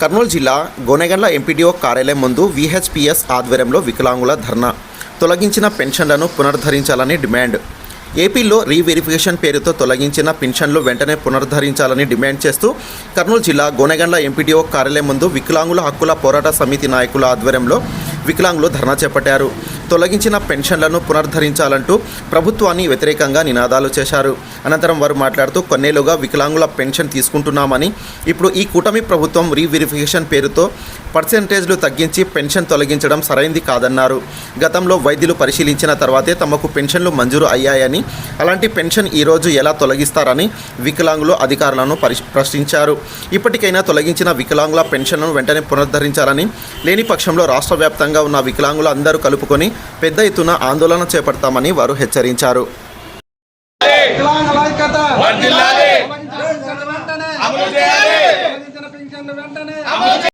కర్నూలు జిల్లా గోనెగండ్ల ఎంపీడీఓ కార్యాలయం ముందు విహెచ్పిఎస్ ఆధ్వర్యంలో వికలాంగుల ధర్నా తొలగించిన పెన్షన్లను పునరుద్ధరించాలని డిమాండ్. ఏపీలో రీవెరిఫికేషన్ పేరుతో తొలగించిన పెన్షన్లు వెంటనే పునరుద్ధరించాలని డిమాండ్ చేస్తూ కర్నూలు జిల్లా గోనెగండ్ల ఎంపీడీఓ కార్యాలయం ముందు వికలాంగుల హక్కుల పోరాట సమితి నాయకుల ఆధ్వర్యంలో వికలాంగులు ధర్నా చేపట్టారు. తొలగించిన పెన్షన్లను పునరుద్ధరించాలంటూ ప్రభుత్వాన్ని వ్యతిరేకంగా నినాదాలు చేశారు. అనంతరం వారు మాట్లాడుతూ కొన్నేళ్ళుగా వికలాంగుల పెన్షన్ తీసుకుంటున్నామని ఇప్పుడు ఈ కూటమి ప్రభుత్వం రీవెరిఫికేషన్ పేరుతో పర్సెంటేజ్లు తగ్గించి పెన్షన్ తొలగించడం సరైంది కాదన్నారు. గతంలో వైద్యులు పరిశీలించిన తర్వాతే తమకు పెన్షన్లు మంజూరు అయ్యాయని అలాంటి పెన్షన్ ఈరోజు ఎలా తొలగిస్తారని వికలాంగులు అధికారులను పరిశ్ ప్రశ్నించారు. ఇప్పటికైనా తొలగించిన వికలాంగుల పెన్షన్లను వెంటనే పునరుద్ధరించాలని లేని పక్షంలో రాష్ట్ర వ్యాప్తంగా ఉన్న వికలాంగులు అందరూ కలుపుకొని పెద్ద ఎత్తున ఆందోళన చేపడతామని వారు హెచ్చరించారు. ఐక్యత వెంటనే.